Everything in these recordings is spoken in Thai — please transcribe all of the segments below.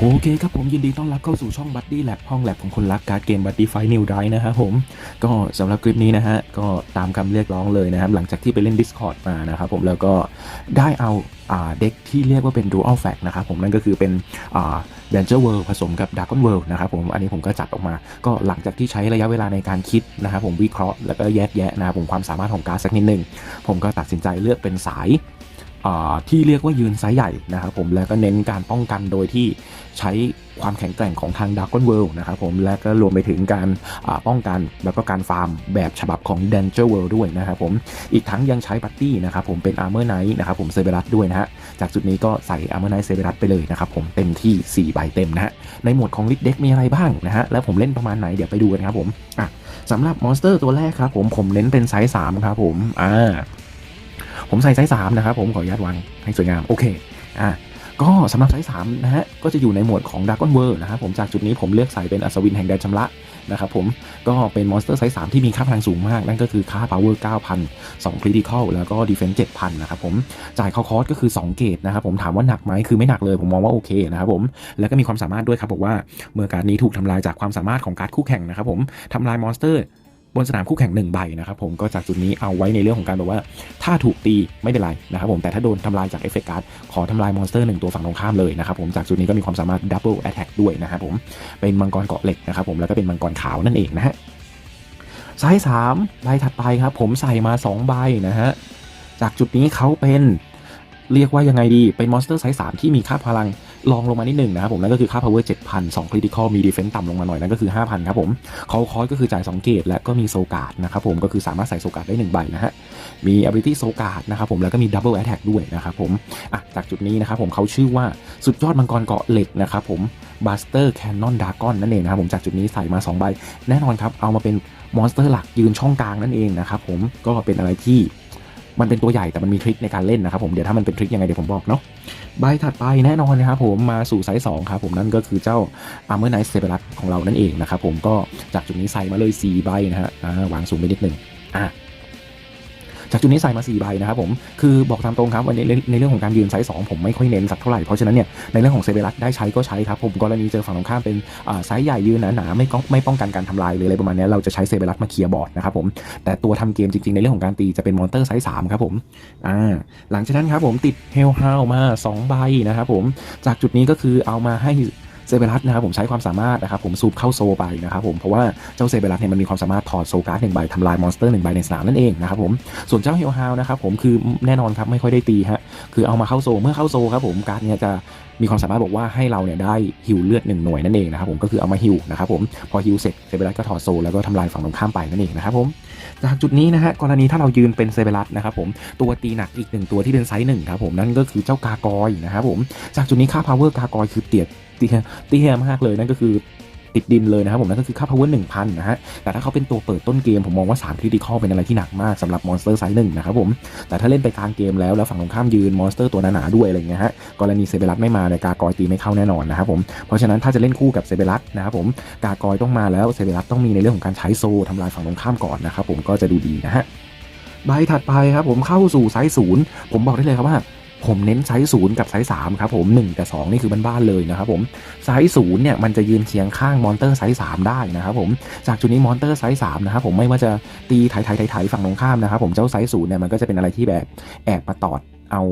โอเคครับผมยินดีต้อนรับเข้าสู่ช่องบัตตี้แลบห้องแลบของคนรักการ์ดเกมบัตตี้ไฟนิวไดนะครับผมก็สำหรับคลิปนี้นะฮะก็ตามคำเรียกร้องเลยนะครับหลังจากที่ไปเล่น Discord มานะครับผมแล้วก็ได้เอาอ่าเด็กที่เรียกว่าเป็น Dual Fact นะครับผมนั่นก็คือเป็นอ่า Danger World ผสมกับ Dragon World นะครับผมอันนี้ผมก็จัดออกมา ก็หลังจากที่ใช้ระยะเวลาในการคิดนะครับผมวิเคราะห์แล้วก็แยกแยะนะผมความสามารถของการ์ดสักนิดหนึ่งผมก็ตัดสินใจเลือกเป็นสาย ที่เรียกว่ายืนไซส์ใหญ่นะครับผมแล้วก็เน้นการป้องกันโดยที่ใช้ความแข็งแกร่งของทาง d a r k o n World นะครับผมและก็รวมไปถึงการป้องกันแล้วก็การฟาร์มแบบฉบับของ Danger World ด้วยนะครับผมอีกทั้งยังใช้บัตตี้นะครับผมเป็น Armor Knight นะครับผมเซเบรัสด้วยนะฮะจากจุดนี้ก็ใส่ Armor Knight เซเบรัสไปเลยนะครับผมเต็มที่ 4 ใบเต็มนะฮะในหมวดของ List Deck มีอะไรบ้างนะฮะแล้วผมเล่นประมาณไหนเดี๋ยวไปดูกันครับผมอะสำหรับมอนสเตอร์ตัวแรกครับผมผมเน้นเป็นไซส์3ครับผมอ่า ผมใส่ไซส์สามนะครับผมขออนุญาตวางให้สวยงามโอเคอะก็สำหรับไซส์สามนะฮะก็จะอยู่ในหมวดของ Dragon World นะครับผมจากจุดนี้ผมเลือกใส่เป็นอัศวินแห่งแดนชำระนะครับผมก็เป็นมอนสเตอร์ไซส์3ที่มีค่าพลังสูงมาก นั่นก็คือค่า power 9,000 2 critical แล้วก็ defense 7,000 นะครับผมจ่ายเข้าคอสก็คือ 2 เกตนะครับผมถามว่าหนักไหมคือไม่หนักเลยผมมองว่าโอเคนะครับผมแล้วก็มีความสามารถด้วยครับบอกว่าเมื่อการนี้ถูกทำลายจากความสามารถของการ์ดคู่แข่งนะครับผมทำลายมอนสเตอร์ บนสนามคู่แข่งหนึ่งใบนะครับผมก็จากจุดนี้เอาไว้ในเรื่องของการแบบว่า ถ้าถูกตีไม่เป็นไรนะครับผมแต่ถ้าโดนทำลายจากเอฟเฟกต์การ์ดขอทำลายมอนสเตอร์หนึ่งตัวฝั่งตรงข้ามเลยนะครับผมจากจุดนี้ก็มีความสามารถดับเบิลแอตแทกด้วยนะครับผมเป็นมังกรเกาะเหล็กนะครับผมแล้วก็เป็นมังกรขาวนั่นเองนะฮะไซส์สามใบถัดไปครับผมใส่มา2ใบนะฮะจากจุดนี้เขาเป็นเรียกว่ายังไงดีเป็นมอนสเตอร์ไซส์สามที่มีค่าพลัง ลองลงมานิดหนึ่งนะครับผมนั่นก็คือค่า power 7,000 2 critical มี defense ต่ำลงมาหน่อยนั่นก็คือ 5,000 ครับผมเขาคอสก็คือจ่าย 2 เกตและก็มีโซการ์ดนะครับผมก็คือสามารถใส่โซการ์ดได้ 1 ใบนะฮะมี ability โซการ์ดนะครับผมแล้วก็มี double attack ด้วยนะครับผมอะจากจุดนี้นะครับผมเขาชื่อว่าสุดยอดมังกรเกาะเหล็กนะครับผม buster cannon dragon นั่นเองนะครับผมจากจุดนี้ใส่มา2ใบแน่นอนครับเอามาเป็นมอนสเตอร์หลักยืนช่องกลางนั่นเองนะครับผมก็เป็นอะไรที่ มันเป็นตัวใหญ่แต่มันมีทริคในการเล่นนะครับผมเดี๋ยวถ้ามันเป็นทริคยังไงเดี๋ยวผมบอกเนาะใบถัดไปแน่นอนนะครับผมมาสู่ไซส์2ครับผมนั่นก็คือเจ้าอาร์เมอร์ไนท์เซเบรัสของเรานั่นเองนะครับผมก็จากจุดนี้ใส่มาเลย4ใบนะฮะวางสูงไปนิดหนึ่งอะ จากจุดนี้ใส่มา4ใบนะครับผมคือบอกตามตรงครับวันนี้ในในเรื่องของการยืนไซส์2ผมไม่ค่อยเน้นสักเท่าไหร่เพราะฉะนั้นเนี่ยในเรื่องของเซเบรัสได้ใช้ก็ใช้ครับผมกรณีเจอฝั่งตรงข้ามเป็นไซส์ใหญ่ยืนหนาๆไม่ก็ไม่ป้องกันการทำลายหรืออะไรประมาณนี้เราจะใช้เซเบรัสมาเคลียร์บอร์ดนะครับผมแต่ตัวทำเกมจริงๆ ในเรื่องของการตีจะเป็นมอนเตอร์ไซส์3ครับผมอ่าหลังจากนั้นครับผมติดเฮลฮาวมา2ใบนะครับผมจากจุดนี้ก็คือเอามาให้ เซเบรัสนะครับผมใช้ความสามารถนะครับผมซูปเข้าโซไปนะครับผมเพราะว่าเจ้าเซเบรัสเนี่ยมันมีความสามารถถอดโซการ์ดหนึ่งใบทำลายมอนสเตอร์หนึ่งใบในสนามนั่นเองนะครับผมส่วนเจ้าเฮลฮาวนะครับผมคือแน่นอนครับไม่ค่อยได้ตีฮะคือเอามาเข้าโซเมื่อเข้าโซครับผมการ์ดเนี่ยจะมีความสามารถบอกว่าให้เราเนี่ยได้ฮิวเลือดหนึ่งหน่วยนั่นเองนะครับผมก็คือเอามาฮิวนะครับผมพอฮิวเสร็จเซเบรัสก็ถอดโซแล้วก็ทำลายฝั่งตรงข้ามไปนั่นเองนะครับผมจากจุดนี้นะฮะกรณีถ้าเรายืนเป็นเซเบรัสนะครับผมตัวตีหนักอีกหนึ่งตัวที่เป็นไซส์หนึ่งครับผมนั่นก็คือเจ้ากากอยนะครับผมจากจุดนี้ค่า power กากอยคือเตียด เตี้ยเตี้ยมากเลยนั่นก็คือติดดินเลยนะครับผมนั่นก็คือค่า power 1000 นะฮะ แต่ถ้าเขาเป็นตัวเปิดต้นเกม ผมมองว่า 3 critical เป็นอะไรที่หนักมากสำหรับมอนสเตอร์ไซส์หนึ่งนะครับผม แต่ถ้าเล่นไปกลางเกมแล้ว แล้วฝั่งตรงข้ามยืนมอนสเตอร์ตัวหนาๆด้วยอะไรเงี้ยฮะ กรณีเซเบรัสไม่มาในยกากอยตีไม่เข้าแน่นอนนะครับผม เพราะฉะนั้นถ้าจะเล่นคู่กับเซเบรัสนะครับผม กากอยต้องมาแล้วเซเบรัสต้องมีในเรื่องของการใช้โซทำลายฝั่งตรงข้ามก่อนนะครับผมก็จะดูดีนะฮะใบถัดไปครับผมเข้าสู่ไซส์ศูนย์ผมบอกได้เลยครับว่า ผมเน้นไซส์ศูนย์กับไซส์สามครับผม1กับ2 นี่คือบ้านๆเลยนะครับผมไซส์ศูนย์เนี่ยมันจะยืนเคียงข้างมอนเตอร์ไซส์สามได้นะครับผมจากจุดนี้มอนเตอร์ไซส์สามนะครับผมไม่ว่าจะตีไถไถไถ่ฝั่งตรงข้ามนะครับผมเจ้าไซส์ศูนย์เนี่ยมันก็จะเป็นอะไรที่แบบแอบมาตอดเอา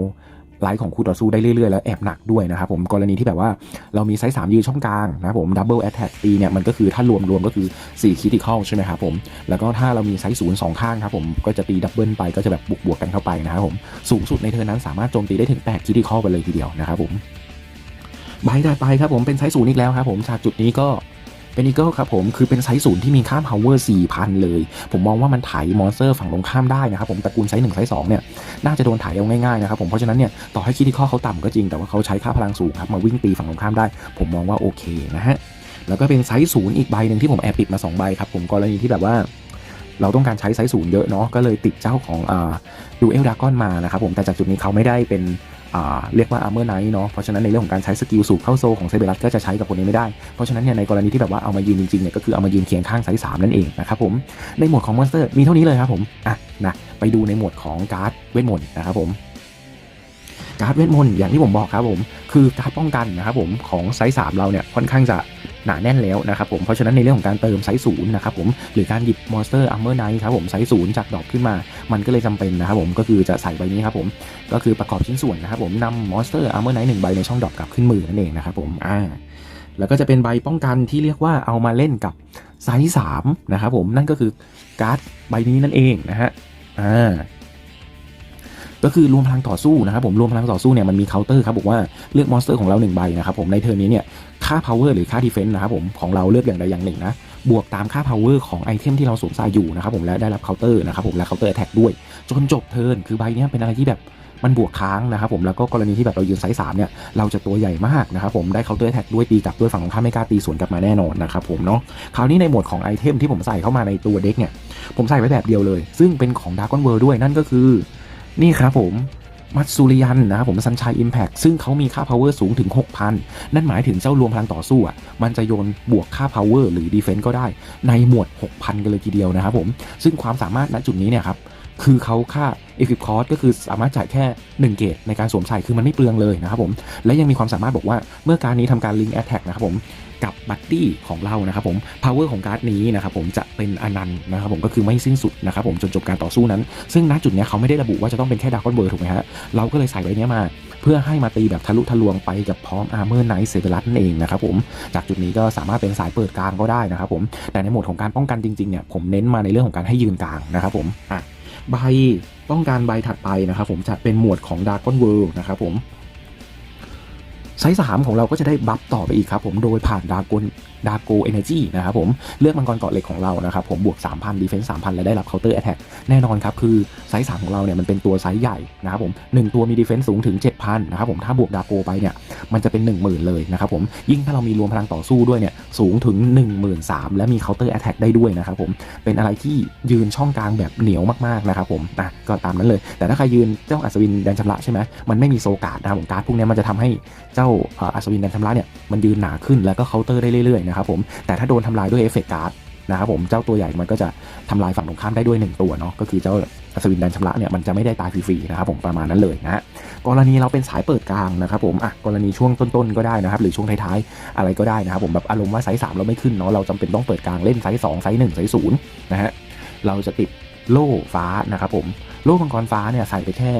ไลฟ์ของคู่ต่อสู้ได้เรื่อยๆ แล้วแอบหนักด้วยนะครับผมกรณีที่แบบว่าเรามีไซส์สามยืนช่องกลางนะครับผมดับเบิลแอตแทกตีเนี่ยมันก็คือถ้ารวมรวมก็คือ4คิติคอลใช่ไหมครับผมแล้วก็ถ้าเรามีไซส์ศูนย์สองข้างครับผมก็จะตีดับเบิลไปก็จะแบบบวกบวกๆกันเข้าไปนะครับผมสูงสุดในเทอร์นั้นสามารถโจมตีได้ถึง8คิติคอลไปเลยทีเดียวนะครับผมใบถัดไปครับผมเป็นไซส์ศูนย์อีกแล้วครับผมจากจุดนี้ก็ เป็นอีเกิลครับผมคือเป็นไซส์ศูนย์ที่มีค่า power 4,000 เลย ผมมองว่ามันไถมอนสเตอร์ฝั่งตรงข้ามได้นะครับผมตระกูลไซส์หนึ่งไซส์สองเนี่ยน่าจะโดนไถเอาง่ายๆนะครับผมเพราะฉะนั้นเนี่ยต่อให้คิติคอเขาต่ำก็จริงแต่ว่าเขาใช้ค่าพลังสูงครับมาวิ่งตีฝั่งตรงข้ามได้ ผมมองว่าโอเคนะฮะแล้วก็เป็นไซส์ศูนย์อีกใบหนึ่งที่ผมแอบปิดมา2ใบครับผมกรณีที่แบบว่าเราต้องการใช้ไซส์ศูนย์เยอะเนาะก็เลยติดเจ้าของอ่าดูเอลดากอนมานะครับผมแต่จากจุดนี้เขาไม่ได้เป็น เรียกว่าอาร์เมอร์ไนท์เนาะเพราะฉะนั้นในเรื่องของการใช้สกิลสูบเข้าโซของเซเบรัสก็จะใช้กับคนนี้ไม่ได้ เพราะฉะนั้นเนี่ยในกรณีที่แบบว่าเอามายืนจริงๆเนี่ยก็คือเอามายืนเคียงข้างไซส์สามนั่นเองนะครับผมในหมวดของมอนสเตอร์มีเท่านี้เลยครับผมอะนะไปดูในหมวดของการ์ดเวทมนต์นะครับผมการ์ดเวทมนต์อย่างที่ผมบอกครับผมคือการ์ดป้องกันนะครับผมของไซส์3เราเนี่ยค่อนข้างจะ หนาแน่นแล้วนะครับผมเพราะฉะนั้นในเรื่องของการเติมไซส์ศูนย์นะครับผมหรือการหยิบมอนสเตอร์อัมเมอร์ไนท์ครับผมไซส์ศูนย์จากดรอปขึ้นมา มันก็เลยจำเป็นนะครับผมก็คือจะใส่ใบนี้ครับผมก็คือประกอบชิ้นส่วนนะครับผมนำมอนสเตอร์อัมเมอร์ไนท์หนึ่งใบในช่องดรอปกลับขึ้นมือนั่นเองนะครับผมอ่าแล้วก็จะเป็นใบป้องกันที่เรียกว่าเอามาเล่นกับไซส์สามนะครับผมนั่นก็คือการ์ดใบนี้นั่นเองนะฮะอ่า ก็คือรวมพลังต่อสู้นะครับผมรวมพลังต่อสู้เนี่ยมันมีเคาน์เตอร์ครับบอกว่าเลือกมอนสเตอร์ของเราหนึ่งใบนะครับผมในเทอร์นี้เนี่ยค่า power หรือค่า defense นะครับผมของเราเลือกอย่างใดอย่างหนึ่งนะบวกตามค่า power ของไอเทมที่เราสวมใส่อยู่นะครับผมและได้รับเคาน์เตอร์นะครับผมและเคาน์เตอร์แท็กด้วย จนจบเทิร์นคือใบนี้เป็นอะไรที่แบบมันบวกค้างนะครับผมแล้วก็กรณีที่แบบเรายืนไซส์สามเนี่ยเราจะตัวใหญ่มากนะครับผมได้เคาน์เตอร์แท็กด้วยตีกลับด้วยฝั่งของข้าไม่กล้าตีสวนกลับมาแน่นอนนะครับผมเนาะคราวนี้ในหมวดของไอเทมที่ผมใส่เข้ามาในตัวเด็กเนี่ยผมใส่ไว้แบบเดียวเลย ซึ่งเป็นของดาร์กอนเวิร์ด้วยนั่นก็คือ นี่ครับผมมัตซูริยันนะครับผมซันชัยอิมแพคซึ่งเขามีค่า power สูงถึง 6,000 นั่นหมายถึงเจ้ารวมพลังต่อสู้อะมันจะโยนบวกค่า power หรือ defense ก็ได้ในหมวด 6,000 กันเลยทีเดียวนะครับผม ซึ่งความสามารถณจุดนี้เนี่ยครับ คือเขาค่า equip cost ก็คือสามารถจ่ายแค่ 1 เกตในการสวมใส่คือมันไม่เปลืองเลยนะครับผมและยังมีความสามารถบอกว่าเมื่อการนี้ทำการ link attack นะครับผมกับบัตตี้ของเรานะครับผม power ของการ์ดนี้นะครับผมจะเป็นอนันต์นะครับผมก็คือไม่สิ้นสุดนะครับผมจนจบการต่อสู้นั้น ซึ่งณจุดนี้เขาไม่ได้ระบุว่าจะต้องเป็นแค่ดาร์กอนเบอร์ถูกไหมฮะ เราก็เลยใส่ไว้เนี้ยมา เพื่อให้มาตีแบบทะลุทะลวงไปกับพร้อมอาร์เมอร์ไนท์เซเวรัสนั่นเองนะครับผม จากจุดนี้ก็สามารถเป็นสายเปิดกลางก็ได้นะครับผม แต่ในโหมดของการป้องกันจริงๆเนี่ยผมเน้นมาในเรื่องของการให้ยืนกลางนะครับผมอะ ใบต้องการใบถัดไปนะครับผมจะเป็นหมวดของดาร์กอนเวิลด์นะครับผมไซส์สามของเราก็จะได้บัฟต่อไปอีกครับผมโดยผ่านดาร์กอนดาร์โกเอเนจีนะครับผมเลือกมังกรเกาะเหล็กของเรานะครับผมบวก 3,000ดีเฟนส์3,000 และได้รับเคาน์เตอร์แอ t แทกแน่นอนครับ คือไซส์3ของเราเนี่ยมันเป็นตัวไซส์ใหญ่นะครับผม1ตัวมีดีเฟนส์สูงถึง 7,000นะครับผมถ้าบวกดาร์โกไปเนี่ยมันจะเป็น 10,000 เลยนะครับผมยิ่งถ้าเรามีรวมพลังต่อสู้ด้วยเนี่ยสูงถึง 13,000และมีเคาน์เตอร์แอ t แทกได้ด้วยนะครับผมเป็นอะไรที่ยืนช่องกลางแบบเหนียวมากๆนะครับผมอะก็ตามนั้นเลย แต่ถ้าใครยืนเจ้าอัศวินแดนชำระใช่ไหมมันไม่มีโซการ์ดนะครับผมการ์ดพวกนี้มันจะทำให้เจ้าอัศวินแดนชำระเนี่ยมันยืนหนาขึ้นแล้วก็เคาน์เตอร์ได้เรื่อยนะครับผมแต่ถ้าโดนทำลายด้วยเอฟเฟกต์การ์ดนะครับผมเจ้าตัวใหญ่มันก็จะทำลายฝั่งตรงข้ามได้ด้วยหนึ่งตัวเนาะก็คือเจ้าอัศวินแดนชำระเนี่ยมันจะไม่ได้ตายฟรีๆนะครับผมประมาณนั้นเลยนะฮะกรณีเราเป็นสายเปิดกลางนะครับผมอะกรณีช่วงต้นๆก็ได้นะครับ หรือช่วงท้ายๆอะไรก็ได้นะครับผมแบบอารมณ์ว่าไซส์สามเราไม่ขึ้นเนาะเราจำเป็นต้องเปิดกลางเล่นไซส์สองไซส์หนึ่งไซส์ศูนย์นะฮะเราจะติดโล่ฟ้านะครับผมโล่มังกรฟ้าเนี่ยใส่ไปแค่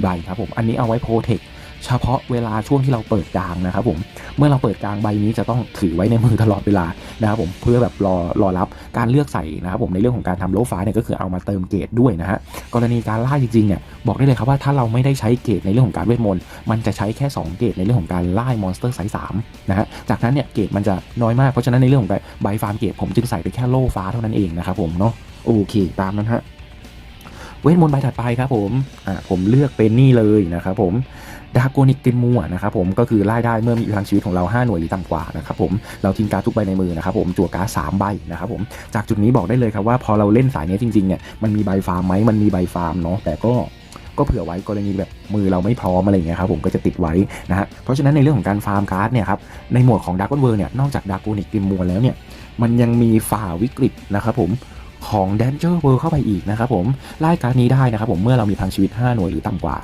4ใบครับผมอันนี้เอาไว้โปรเทค เฉพาะเวลาช่วงที่เราเปิดกลางนะครับผมเมื่อเราเปิดกลางใบนี้จะต้องถือไว้ในมือตลอดเวลานะครับผมเพื่อแบบรอรอรับการเลือกใส่นะครับผมในเรื่องของการทำโลฟ้าเนี่ยก็คือเอามาเติมเกรดด้วยนะฮะกรณีการล่าจริงๆเนี่ยบอกได้เลยครับว่าถ้าเราไม่ได้ใช้เกรดในเรื่องของการเวทมนต์มันจะใช้แค่ 2 เกรดในเรื่องของการล่ามอนสเตอร์ไซส์สามนะฮะจากนั้นเนี่ยเกรดมันจะน้อยมากเพราะฉะนั้นในเรื่องของใบฟาร์มเกรดผมจึงใส่ไปแค่โลฟ้าเท่านั้นเองนะครับผมเนาะโอเคตามนั้นฮะเวทมนต์ใบถัดไปครับผมอ่าผมเลือกเป็นนี่เลยนะครับผม ดาโกนิกติมัวนะครับผมก็คือไล่ได้เมื่อมีพลังชีวิตของเรา 5 หน่วยหรือต่ำกว่านะครับผมเราทิ้งการดทุกใบในมือนะครับผมจั่วการ์ดสามใบนะครับผมจากจุดนี้บอกได้เลยครับว่าพอเราเล่นสายนี้จริงๆเนี่ยมันมีใบฟาร์มไหมมันมีใบฟาร์มเนาะแต่ก็ก็เผื่อไว้กรณีแบบมือเราไม่พร้อมอะไรอย่างเงี้ยครับผมก็จะติดไว้นะฮะเพราะฉะนั้นในเรื่องของการฟาร์มการ์ดเนี่ยครับในหมวดของดาร์กอนเวิร์เนี่ยนอกจากดาโกนิกติมัวแล้วเนี่ยมันยังมีฝ่าวิกฤตนะครับผม ของ Danger World เข้าไปอีกนะครับผมไล่การ์ดนี้ได้นะครับผมเมื่อเรามีพลังชีวิต 5 หน่วยหรือต่ำกว่า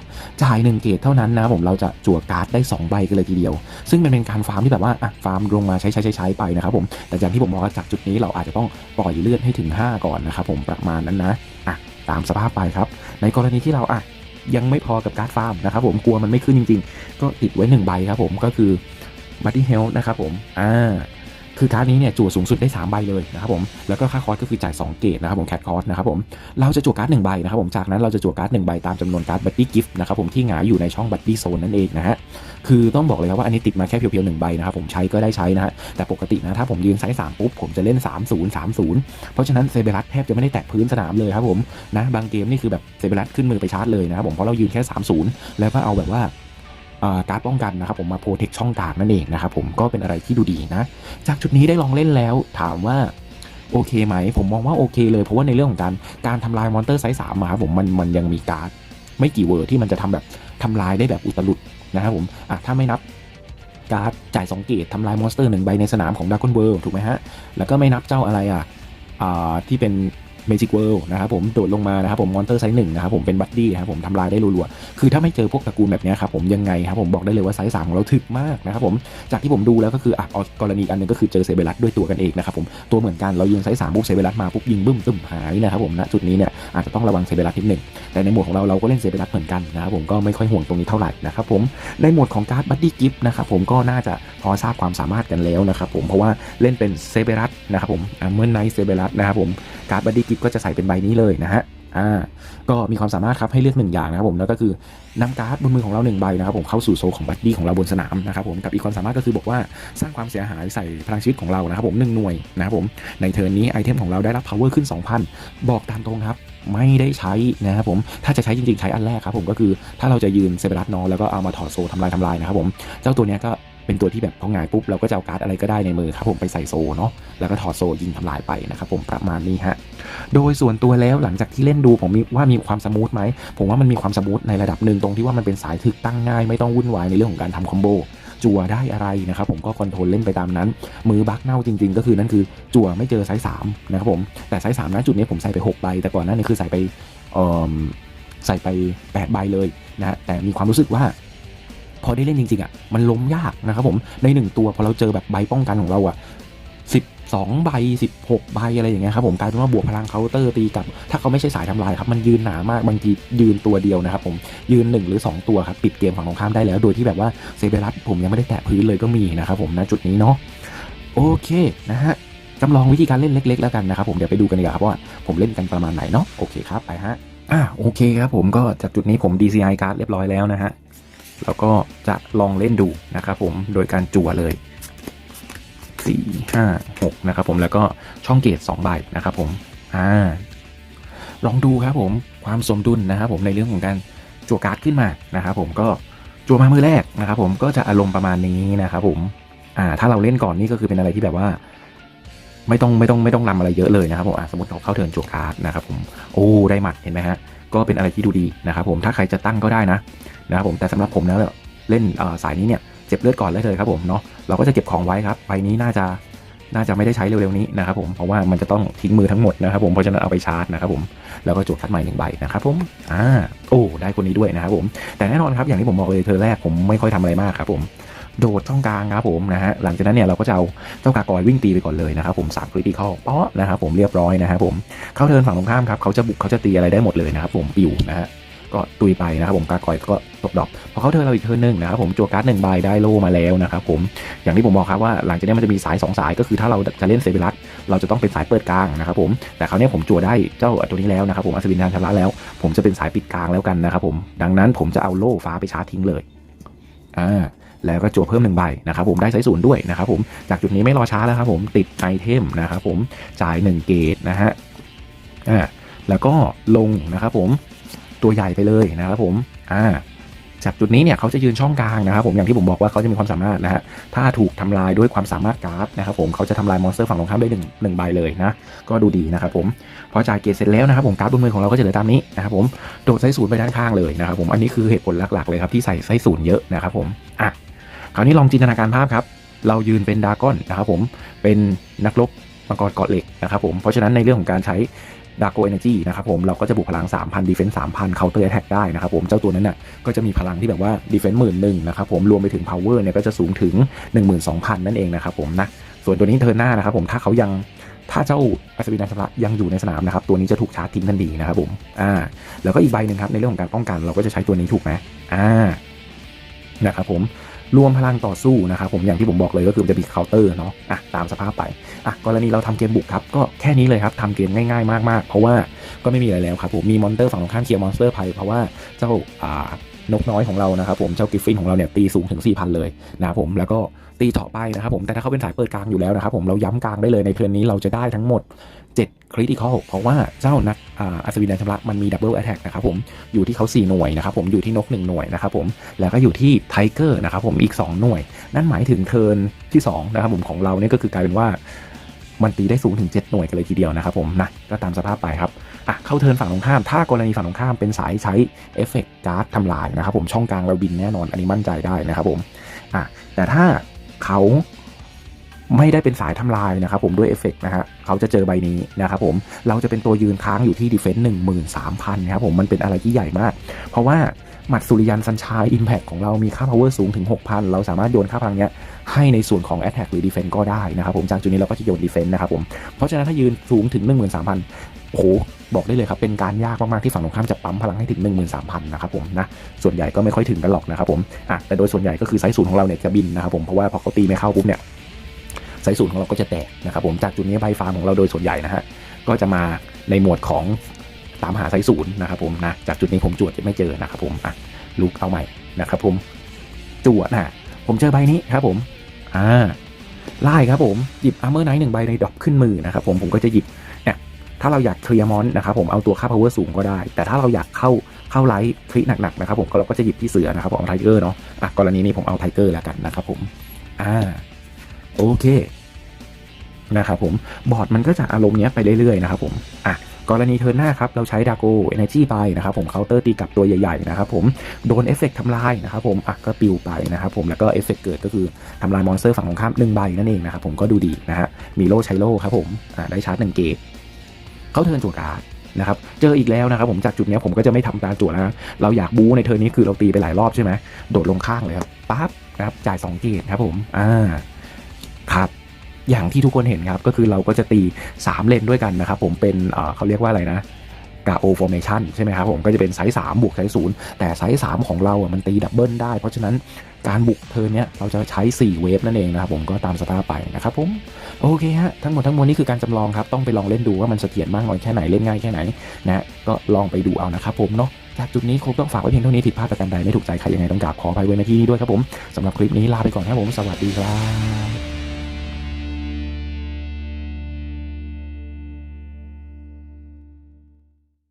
จ่าย 1 เกตเท่านั้นนะผมเราจะจั่วการ์ดได้ 2 ใบกันเลยทีเดียว ซึ่งมันเป็นการฟาร์มที่แบบว่าอะฟาร์มลงมาใช้ใช้ใช้ใช้ไปนะครับผมแต่อย่างที่ผมบอกว่าจากจุดนี้เราอาจจะต้องปล่อยเลือดให้ถึง 5 ก่อนนะครับผมประมาณนั้นนะอะตามสภาพไปครับ ในกรณีที่เราอะยังไม่พอกับการ์ดฟาร์มนะครับผมกลัวมันไม่ขึ้นจริง ๆ ก็ติดไว้1ใบครับผมก็คือ b u d d y Health นะครับผมอ่า คือการ์ดนี้เนี่ยจั่วสูงสุดได้ 3 ใบเลยนะครับผม แล้วก็ค่าคอร์สก็คือจ่าย 2 เกตนะครับผมแคทคอร์สนะครับผม เราจะจั่วการ์ดหนึ่งใบนะครับผม จากนั้นเราจะจั่วการ์ดหนึ่งใบตามจำนวนการ์ดบัตตี้กิฟต์นะครับผมที่หงายอยู่ในช่องบัตตี้โซนนั่นเองนะฮะ คือต้องบอกเลยครับว่าอันนี้ติดมาแค่เพียวๆหนึ่งใบนะครับผมใช้ก็ได้ใช้นะฮะ แต่ปกตินะถ้าผมยืนไซส์สามปุ๊บผมจะเล่น 3 0 3 0 เพราะฉะนั้นเซเบรัสแทบจะไม่ได้แตะพื้นสนามเลยครับผมนะบางเกมนี่คือแบบเซเบรัสขึ้นมือไปชาร์จเลยนะครับผมเพราะเรายืนแค่ 3 0 แล้วก็เอาแบบว่าอ่า การ์ดป้องกันนะครับผมมาโปรเทคช่องกลางนั่นเองนะครับผมก็เป็นอะไรที่ดูดีนะ จากจุดนี้ได้ลองเล่นแล้วถามว่าโอเคไหม ผมมองว่าโอเคเลย เพราะว่าในเรื่องของการการทำลายมอนเตอร์ไซส์สามมาครับผมมันมันยังมีการ์ดไม่กี่เวอร์ที่มันจะทำแบบทำลายได้แบบอุตลุดนะครับผมอะถ้าไม่นับการ์ดจ่ายสองเกตทำลายมอนสเตอร์หนึ่งใบในสนามของดาร์กอนเวิลด์ถูกไหมฮะ แล้วก็ไม่นับเจ้าอะไรอะอ่าที่เป็น Magic World นะครับผมโดดลงมานะครับผมมอนเตอร์ไซส์หนึ่งนะครับผมเป็นบัดดี้นะครับผมทำลายได้รัวๆคือถ้าไม่เจอพวกตระกูลแบบนี้ครับผมยังไงครับผมบอกได้เลยว่าไซส์สามของเราถึกมากนะครับผมจากที่ผมดูแล้วก็คืออะเอากรณีอันหนึงก็คือเจอเซเบรัสด้วยตัวกันเองนะครับผมตัวเหมือนกันเรายืนไซส์สามปุ๊บเซเบรัสมาปุ๊บยิงบึ้มตึ้มหายนะครับผมณจุดนี้เนี่ยอาจจะต้องระวังเซเบรัสนิดหนึ่งแต่ในหมวดของเราเราก็เล่นเซเบรัสเหมือนกันนะครับผมก็ไม่ค่อยห่วงตรงนี้เท่าไหร่นะครับผมในหมวดของการ์ดบัดดี้กิฟต์นะครับผมก็น่าจะพอทราบความสามารถกันแล้วนะครับผมเพราะว่าเล่นเป็นเซเบรัสนะครับผมเมื่อไนเซเบรัสนะครับผมการ์ดบัดดี้กิฟต์ก็จะใส่เป็นใบนี้เลยนะฮะอ่าก็มีความสามารถครับให้เลือกหนึ่งอย่างนะครับผมแล้วก็คือนำการ์ดบนมือของเราหนึ่งใบนะครับผมเข้าสู่โซของบัดดี้ของเราบนสนามนะครับผมกับอีกความสามารถก็คือบอกว่าสร้างความเสียหายใส่พลังชีวิตของเรานะครับผมหนึ่งหน่วยนะครับผมในเทิร์นนี้ไอเทมของเราได้รับ power ขึ้น 2,000 บอกตามตรงครับไม่ได้ใช้นะครับผมถ้าจะใช้จริงๆใช้อันแรกครับผมก็คือถ้าเราจะยืนเซเบรัสนอแล้วก็เอามาถอดโซทำลายทำลายนะครับผมเจ้าตัวเนี้ยก็ เป็นตัวที่แบบพองายปุ๊บเราก็จะเอาการ์ดอะไรก็ได้ในมือครับผมไปใส่โซเนาะแล้วก็ถอดโซยิงทำลายไปนะครับผมประมาณนี้ฮะโดยส่วนตัวแล้วหลังจากที่เล่นดูผมว่ามีความสมูทไหมผมว่ามันมีความสมูทในระดับหนึ่งตรงที่ว่ามันเป็นสายถึกตั้งง่ายไม่ต้องวุ่นวายในเรื่องของการทำคอมโบจั่วได้อะไรนะครับผมก็คอนโทรลเล่นไปตามนั้น มือบักเน่าจริง ๆ ก็คือนั่นคือจั่วไม่เจอไซส์สามนะครับผมแต่ไซส์สามนะจุดนี้ผมใส่ไปหกใบแต่ก่อนหน้านี้คือใส่ไปใส่ไป 8 ใบเลยนะฮะแต่มีความรู้สึกว่า พอได้เล่นจริงๆอะมันล้มยากนะครับผมในหนึ่งตัวพอเราเจอแบบใบป้องกันของเราอะ12 ใบ 16 ใบอะไรอย่างเงี้ยครับผมกลายเป็นว่าบวกพลังเคาน์เตอร์ตีกับ ถ้าเขาไม่ใช่สายทำลายครับ มันยืนหนามากบางทียืนตัวเดียวนะครับผมยืน 1 หรือ 2 ตัวครับ ปิดเกมฝั่งตรงข้ามได้แล้ว โดยที่แบบว่าเซเบรัสผมยังไม่ได้แตะพื้นเลยก็มีนะครับผมณจุดนี้เนาะโอเคนะฮะจำลองวิธีการเล่นเล็ก ๆ แล้วกันนะครับผมเดี๋ยวไปดูกันดีกว่าครับว่าผมเล่นกันประมาณไหนเนาะโอเคครับไปฮะอ่าโอเคครับผมก็จากจุดนี้ผม DCI การ์ดเรียบร้อยแล้วนะฮะ แล้วก็จะลองเล่นดูนะครับผมโดยการจั่วเลย 4 5 6นะครับผมแล้วก็ช่องเกต2ใบนะครับผมอ่าลองดูครับผมความสมดุลนะครับผมในเรื่องของการจั่วการ์ดขึ้นมานะครับผมก็จั่วมามือแรกนะครับผมก็จะอารมณ์ประมาณนี้นะครับผมอ่าถ้าเราเล่นก่อนนี่ก็คือเป็นอะไรที่แบบว่า ไม่ต้องไม่ต้องไม่ต้องนำอะไรเยอะเลยนะครับผมอะสมมติเราเข้าเทิร์นจั่วการ์ดนะครับผมโอ้ได้หมัดเห็นไหมฮะก็เป็นอะไรที่ดูดีนะครับผมถ้าใครจะตั้งก็ได้นะนะครับผมแต่สำหรับผมแล้วเล่นอ่อสายนี้เนี่ยเจ็บเลือดก่อนเลยเลยครับผมเนาะเราก็จะเก็บของไว้ครับใบนี้น่าจะน่าจะไม่ได้ใช้เร็วๆนี้นะครับผมเพราะว่ามันจะต้องทิ้งมือทั้งหมดนะครับผมเพราะฉะนั้นเอาไปชาร์จนะครับผมแล้วก็จั่วคัดใหม่หนึ่งใบนะครับผมอ่าโอ้ได้คนนี้ด้วยนะครับผมแต่แน่นอนครับอย่างที่ผมบอกเลยเธอแรกผมไม่ค่อยทำอะไรมากครับผม โดดช่องกลางครับผมนะฮะหลังจากนั้นเนี่ยเราก็จะเอาเจ้ากากอยวิ่งตีไปก่อนเลยนะครับผมสามคริติคอลเปาะนะครับผมเรียบร้อยนะครับผมเข้าเทินฝั่งตรงข้ามครับเขาจะบุกเขาจะตีอะไรได้หมดเลยนะครับผมปิวนะฮะก็ตุยไปนะครับผมกากอยก็ตกดอกพอเขาเทิร์นเราอีกเทิร์นหนึ่งนะครับผมจัวการ์ดหนึ่งใบได้โล่มาแล้วนะครับผมอย่างที่ผมบอกครับว่าหลังจากนี้มันจะมีสายสองสายก็คือถ้าเราจะเล่นเซเบรัสเราจะต้องเป็นสายเปิดกลางนะครับผมแต่คราวนี้ผมจัวได้เจ้าตัวนี้แล้วนะครับผมอัศวินทานชำระแล้ว ผมจะเป็นสายปิดกลางแล้วกันนะครับผมดังนั้นผมจะเอาโล่ฟ้าไปชาร์จทิ้งเลยอ่า แล้วก็จั่วเพิ่มหนึ่งใบนะครับผมได้ไซส์ศูนย์ด้วยนะครับผมจากจุดนี้ไม่รอช้าแล้วครับผมติดไอเทมนะครับผมจ่าย 1 เกตนะฮะอ่าแล้วก็ลงนะครับผมตัวใหญ่ไปเลยนะครับผมอ่าจากจุดนี้เนี่ยเขาจะยืนช่องกลางนะครับผมอย่างที่ผมบอกว่าเขาจะมีความสามารถนะฮะถ้าถูกทำลายด้วยความสามารถการ์ดนะครับผมเขาจะทำลายมอนสเตอร์ฝั่งตรงข้ามได้หนึ่งหนึ่งใบเลยนะก็ดูดีนะครับผมพอจ่ายเกตเสร็จแล้วนะครับผมการ์ดบนมือของเราก็จะเหลือตามนี้นะครับผมโดดไซส์ศูนย์ไปด้านข้างเลยนะครับผมอันนี้คือเหตุผลหลักๆเลยครับที่ใส่ไซส์ศูนย์เยอะนะครับผมอะ คราวนี้ลองจินตนาการภาพครับ เรายืนเป็นดาก้อนนะครับผม เป็นนักรบมังกรเกาะเหล็กนะครับผม เพราะฉะนั้นในเรื่องของการใช้ดาโกเอเนจีนะครับผม เราก็จะบุกพลัง 3,000 ดีเฟนส์3,000 เคาน์เตอร์แท็กได้นะครับผม เจ้าตัวนั้นน่ะก็จะมีพลังที่แบบว่าดีเฟนส์หมื่นหนึ่งนะครับผม รวมไปถึงพาวเวอร์เนี่ยก็จะสูงถึง 12,000 นั่นเองนะครับผมนะ ส่วนตัวนี้เทิร์นหน้านะครับผม ถ้าเขายังถ้าเจ้าอัศวินอัชระยังอยู่ในสนามนะครับตัวนี้จะถูกชาร์จทิ้งทันทีนะครับผมอ่าแล้วก็อีกใบหนึ่งครับในเรื่องของการป้องกันเราก็จะใช้ตัวนี้ถูกไหมอ่านะครับผม รวมพลังต่อสู้นะครับผมอย่างที่ผมบอกเลยก็คือจะมีเคาน์เตอร์เนาะอะตามสภาพไปอะกรณีเราทำเกมบุกครับก็แค่นี้เลยครับทำเกมง่ายๆมากๆ เพราะว่าก็ไม่มีอะไรแล้วครับผมมีมอนเตอร์ฝั่งตรงข้ามเคลียร์มอนสเตอร์ไปเพราะว่าเจ้าอ่านกน้อยของเรานะครับผมเจ้ากิฟฟินของเราเนี่ยตีสูงถึง 4,000 เลยนะครับผมแล้วก็ตีเจาะไปนะครับผมแต่ถ้าเขาเป็นสายเปิดกลางอยู่แล้วนะครับผมเราย้ำกลางได้เลยในเทิร์นนี้เราจะได้ทั้งหมด 7 คริติคอลเพราะว่าเจ้านักอัศวินแดนชำระมันมีดับเบิลแอ t แทกนะครับผมอยู่ที่เขา 4 หน่วยนะครับผมอยู่ที่นก 1 หน่วยนะครับผมแล้วก็อยู่ที่ไทเกอร์นะครับผมอีก 2 หน่วย นั่นหมายถึงเทิร์นที่2นะครับผมของเราเนี่ยก็คือกลายเป็นว่ามันตีได้สูงถึง 7 หน่วยกันเลยทีเดียวนะครับผมนะก็ตามสภาพไปครับอะเข้าเทิร์นฝั่งตรงข้าม ถ้ากรณีฝั่งตรงข้ามเป็นสายใช้เอฟเฟกต์การ์ดทำลายนะครับผมช่องกลางเราบินแน่นอนอันนี้มั่นใจได้นะครับผมอะแต่ถ้าเขา ไม่ได้เป็นสายทำลายนะครับผมด้วยเอฟเฟกต์นะฮะเขาจะเจอใบนี้นะครับผมเราจะเป็นตัวยืนค้างอยู่ที่ดีเฟนซ์หนึ่งหมื่นสามพันครับผมมันเป็นอะไรที่ใหญ่มาก เพราะว่าหมัดสุริยันสัญชายอิมแพ t ของเรามีค่า power สูงถึง 6,000 เราสามารถโยนค่าพลังเนี้ยให้ในส่วนของ attack หรือ defense ก็ได้นะครับผมจากจุดนี้เราก็จะโยน defense นะครับผมเพราะฉะนั้นถ้ายืนสูงถึง 13,000โอ้โหบอกได้เลยครับ เป็นการยากมาก ๆ ที่ฝั่งตรงข้ามจะปั๊มพลังให้ถึง 13,000 นะครับผมนะส่วนใหญ่ก็ไม่ค่อยถึงกันหรอกนะครับผมอะแต่โดยส่วนใหญ่ก็คือไซส์ศูนย์ของเราเนี่ยจะบินนะครับผมเพราะว่าพอเขาตีไม่เข้าปุ๊บเนี่ย ไซส์ศูนย์ของเราก็จะแตกนะครับผมจากจุดนี้ใบฟาร์มของเราโดยส่วนใหญ่นะฮะก็จะมาในหมวดของตามหาไซส์ศูนย์นะครับผมนะจากจุดนี้ผมจวดจะไม่เจอนะครับผมอะลุกเอาใหม่นะครับผมจวดนะผมเจอใบนี้ครับผมอ่าไล่ครับผมหยิบอาร์เมอร์ไนท์หนึ่งใบในดรอปขึ้นมือนะครับผมผมก็จะหยิบเนี่ยถ้าเราอยากเคลียร์มอนนะครับผมเอาตัวค่า power สูงก็ได้ แต่ถ้าเราอยากเข้าเข้าไลท์คลิหนักๆนะครับผมเราก็จะหยิบที่เสือนะครับผมเอาไทเกอร์เนาะอะกรณีนี้ผมเอาไทเกอร์แล้วกันนะครับผมอ่า โอเคนะครับผมบอร์ดมันก็จะอารมณ์เนี้ยไปเรื่อยๆนะครับผมอะกรณีเทิร์นหน้าครับ เราใช้ดาโกเอเนจีไปนะครับผมเคาน์เตอร์ตีกับตัวใหญ่ๆนะครับผมโดนเอฟเฟกต์ทำลายนะครับผมอะก็ปิวไปนะครับผมแล้วก็เอฟเฟกต์เกิดก็คือทำลายมอนสเตอร์ฝั่งของข้ามหนึ่งใบนั่นเองนะครับผมก็ดูดีนะฮะมีโล่ใช้โล่ครับผมอะได้ชาร์จหนึ่งเกตเขาเทิร์นจั่วการ์ดนะครับเจออีกแล้วนะครับผมจากจุดเนี้ยผมก็จะไม่ทำกาจั่วแล้วนะเราอยากบู๊ในเทิร์นนี้คือเราตีไปหลายรอบใช่ไหมโดดลงข้างเลยครับปั๊บนะครับจ่าย2เกตครับผมอ่า ครับอย่างที่ทุกคนเห็นครับ ก็คือเราก็จะตี 3 เลนด้วยกันนะครับ ผมเป็นเขาเรียกว่าอะไรนะกาโอฟอร์เมชันใช่ไหมครับผมก็จะเป็นไซส์3บวกไซส์0แต่ไซส์3ของเราอะมันตีดับเบิลได้ เพราะฉะนั้นการบุกเทิร์นเนี้ยเราจะใช้ 4 เวฟนั่นเองนะครับผมก็ตามสภาพไปนะครับผมโอเคฮะทั้งหมดทั้งมวลนี่คือการจำลองครับ ต้องไปลองเล่นดูว่ามันเสถียรมากน้อยแค่ไหนเล่นง่ายแค่ไหนนะก็ลองไปดูเอานะครับผมเนาะจากจุดนี้คงต้องฝากไว้เพียงเท่านี้ผิดพลาดประการใดไม่ถูกใจใครยังไงต้องกราบขออภัยไว้ในที่นี้ด้วยครับผมสำหรับคลิปนี้ลาไปก่อนครับผมสวัสดีครับ